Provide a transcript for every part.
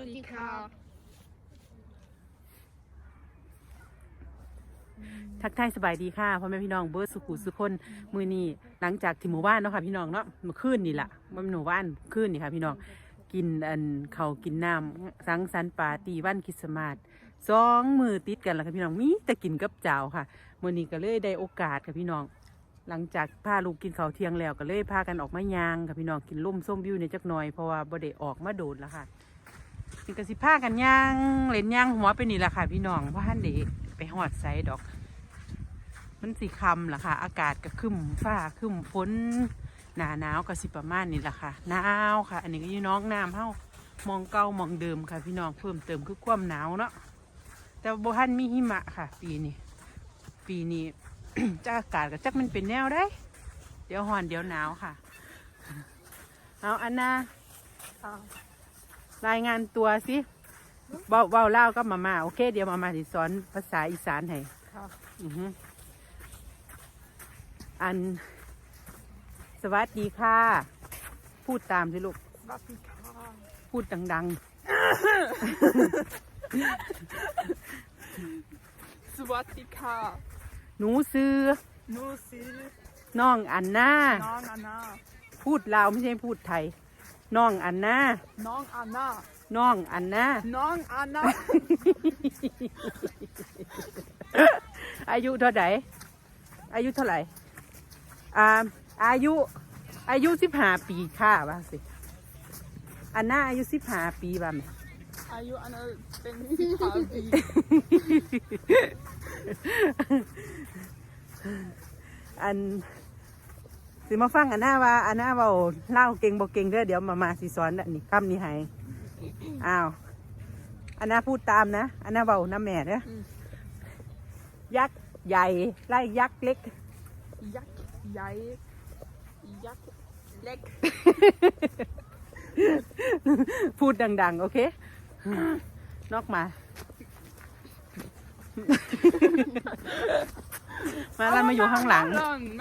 วัสดีครับทักทายสบายดีค่ะพ่อแม่พี่น้องเบิร์ดสุขุสุคนมือนี้หลังจากที่หมู่บ้านเนาะค่ะพี่น้องเนาะมื่อคืนนี่แหละว่ามันหมู่บ้านคืนนี่ค่ะพี่น้องกินอันเขากินน้ำสังสรรค์ปาร์ตี้วันคริสต์มาสสองมือติดกันแล้วค่ะพี่น้องมีแต่กินกับเจ้าค่ะมือนี้ก็เลยได้โอกาสค่ะพี่น้อง หลังจากพาลูกกินเขาเที่ยงแล้วก็เลยพากันออกมายางค่ะพี่น้องกินล่มส้มวิวในจักหน่อยเพราะว่าบ่ได้ออกมาโดดแล้วค่ะ นี่ก็สิพากันย่างเล่นย่างหัวไปนี่แหละค่ะ พี่น้องว่าท่านเด็ไปหอดไซดอก มันสีคำละค่ะ อากาศก็ครึมฟ้าครึมฝนหนาหนาวก็สิประมาณนี้ละค่ะหนาวค่ะ อันนี้ก็ยี่น้องน้ำเฮามองเก่ามองเดิมค่ะ พี่น้องเพิ่มเติมคือความหนาวเนาะแต่โบ่ทันมีหิมะค่ะ ปีนี้ปีนี้จะอากาศก็จักมันเป็นแนวได้ เดี๋ยวหอนเดี๋ยวหนาวค่ะ เอาอันนา รายงานตัวสิเบาเบาเล่าวก็มามาโอเค เดี๋ยวมามาสิสอนภาษาอีสานให้ครับอือฮึอัน สวัสดีค่ะ พูดตามสิลูก สวัสดีครับพูดดังสวัสดีค่ะๆหนูซื้อ หนูซื้อน้องอันนาน้องอานาพูดลาวไม่ใช่พูดไทย น้องอันนาน้องอานาน้องอันนาน้องอานาอายุเท่าไหร่อายุเท่าไหร่อ่าอายุ อายุสิบห้าปีค่ะว่าสิอันนาอายุสิบห้าปีบ้างอายุอานาเป็นสิบห้าปีอัน สิมาฟังอันหน้าว่าอันหน้าเบาเล่าเก่งบ่เก่งเด้อเดี๋ยวมามาสิสอนอันนี้คำนี้ให้อ้าวอันหน้าพูดตามนะอันหน้าเบาน้ำแม่เด้ออยักษ์ใหญ่ไล่ยักษ์เล็ก ยักษ์ใหญ่ยักษ์เล็ก พูดดัง ๆ โอเค นอกมา มาแล้วมาอยู่ข้างหลัง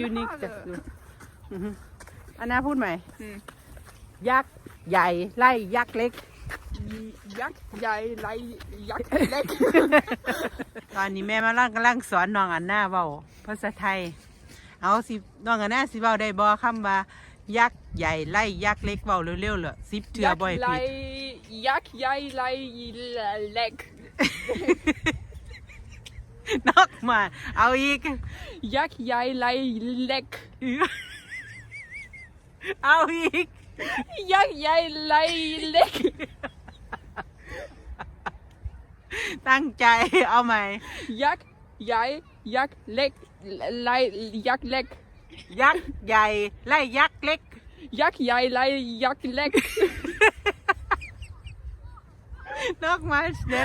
ยูนิคจัดดู อือฮึอันหน้าพูดใหม่ อืมยักษ์ใหญ่ไล่ยักษ์เล็ก ยักษ์ใหญ่ไรยักษ์เล็ก ตอนนี้แม่มาล่างกำลังสอนน้องอันหน้าเบาภาษาไทย เอาสิน้องอันหน้าสิเบาได้บอคำว่า ยักษ์ใหญ่ไล่ยักษ์เล็กเบาเร็วๆเลยสิบเถื่อบ่อยไรผิดยักษ์ใหญ่ไรเล็ก นอกมา เอาอีกยักษ์ใหญ่ไรเล็ก เอาอีก ยักษ์ใหญ่ไรเล็ก ตั้งใจเอาใหม่ ยักษ์ใหญ่ยักษ์เล็กไรยักษ์เล็ก ยักษ์ใหญ่ไล่ยักษ์เล็ก ยักษ์ใหญ่ไรยักษ์เล็กนอกมาเนี่ย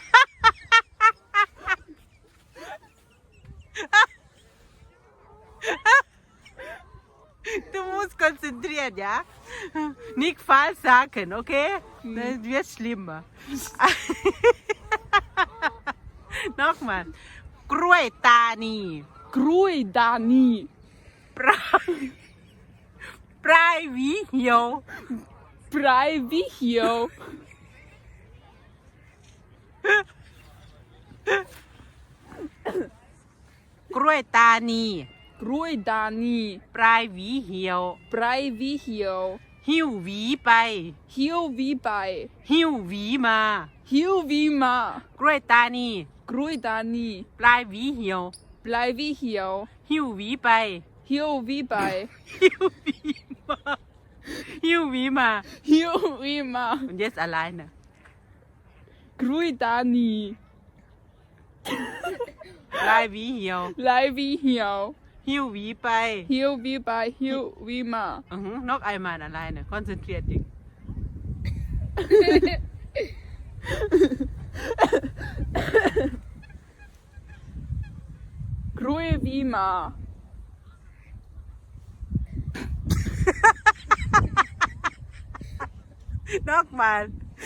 konzentriert, ja? Nicht falsch sagen, okay? Das wird schlimmer. Nochmal. กล้วยตานีกล้ว ยดานีปลายปลายหวีเหี่ยวปลายวิเหียวกล้วยตานีกล้วยดานีปลายหวีเหี่ยว ปลายวิเหียว หิ้วหวีไป หิววีไป หิ้วหวีมา หิววีมากล้วยตานีกล้วยดานีปลายหวีเหี่ยว ปลายวิเหียว หิ้วหวีไป หิววีไป หิ้วหวีมาหิ้วหวีมา หิววีมา Und jetzt alleine. กล้วยดานี ปลายหวีเหี่ยว ปลายวิเหียว หิ้วหวีไป หิววีไปหิววีมาอือหือนกไอมันอะไรเนี่ย concentrate ดิ Grue Wima. นอกมา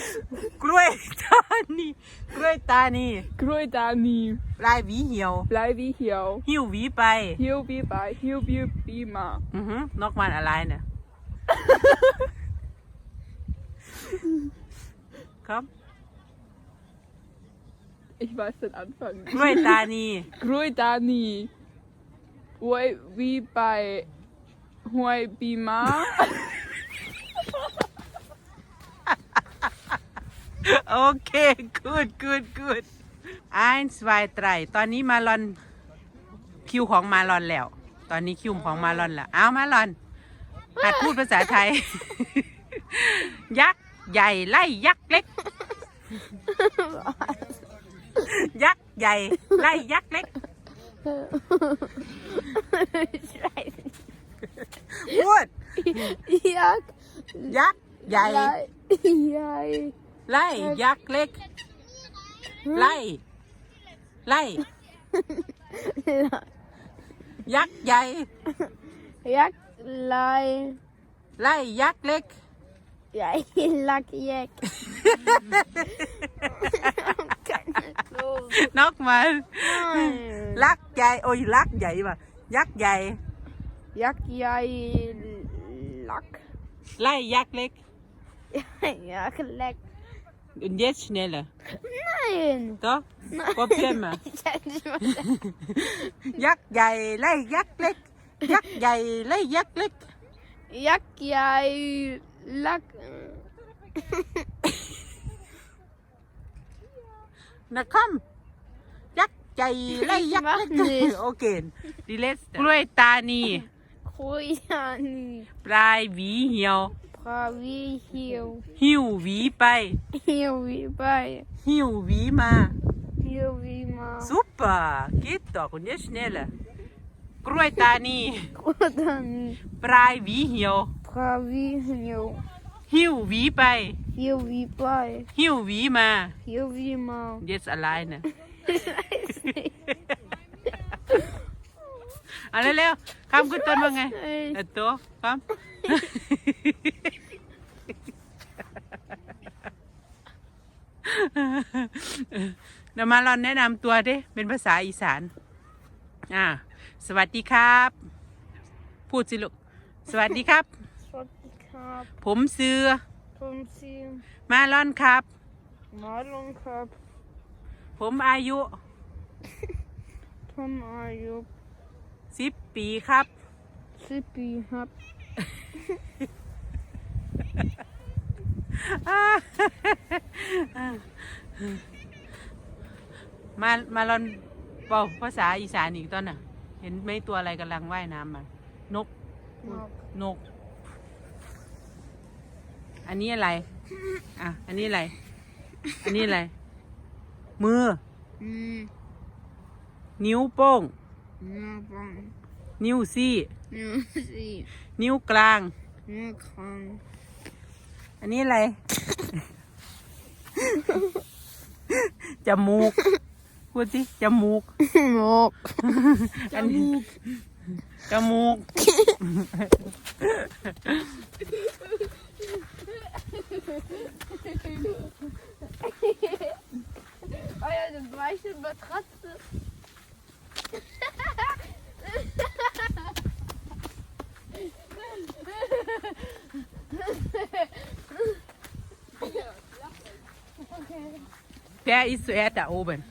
กล้วยตานีกล้วยตานี Grue Dani. ลายหวีเหี่ยว Blei wie hier. หิ้วหวีไป Hier wie bei hier wie Wima. อือหือนอกมันอะไรเนี่ยครับ Ich weiß den Anfang กล้วย nicht. ตานี Grue Dani. Ui wie bei Hui Bima. โอเค good good good ไอน์สไวไตรตอนนี้มาลอนคิวของมาลอนแล้ว ตอนนี้คิวของมาลอนแล้วเอามาลอนหัดพูดภาษาไทย ยักษ์ใหญ่ไล่ยักษ์เล็ก ยักษ์ใหญ่ไล่ยักษ์เล็ก Ich weiß nicht. พูด Jag, ยักษ์ใหญ่ jag, ไล่ยักษ์เล็กไล่ไล่ยักษ์ใหญ่ jag, laj, ไล่ยักษ์เล็ก jag gillar jäck. นอก มาลักใหญ่โอ้ยลักใหญ่ป่ะยักษ์ใหญ่ Jag, jag, lack. ไล่ยักษ์เล็ก Jag läck. Und jetzt schneller. Nein! Doch? Probier mal. Jag ยักษ์ใหญ่ไล่ยักษ์เล็กยักษ์ใหญ่ไล่ยักษ์เล็ก jag, jag, lack. นะครับยักษ์ใหญ่ไล่ยักษ์เล็ก Ich mach nicht. โอเคดีเลสกล้วยตานี Kojani. ปลายหวีเหี่ยว Pravi hiu. หิ้วหวีไป Hiu vi bei. หิ้วหวีมา Hiu vi ma. Super, geht doch und jetzt schneller. กล้วยตานี Kojani. ปลายหวีเหี่ยว Pravi hiu. หิ้วหวีไป Hiu vi bei. หิ้วหวีมา Hiu vi ma. jetzt alleine เอาเร็วๆ คำขึ้นต้นว่าไง Hey. เออตัวคำเดี๋ยวมาลอนแนะนำตัวดิเป็นภาษาอีสาน อ่า สวัสดีครับ พูดสิลูก สวัสดีครับ Svartkap. ผมซื้อ Pumsim. มาลอนครับ Malonkap. ผมอายุ Tom Ayo. สิบปีครับ Sippi hab. มามาลอนบอกภาษาอีสานอีกตอนน่ะ เห็นไหมตัวอะไรกำลังว่ายน้ำมานก Nok. นก อันนี้อะไร อะ อันนี้อะไร อันนี้อะไร มือ Mm. นิ้วโป้ง Nabang. นิ้วซี่ Nu si. นิ้วกลาง Nu kan. อันนี้อะไร จมูก พูดสิ จมูก Nok. อันนี้จมูก Oh ja, eine weiche Matratze. Wer ist zuerst da oben?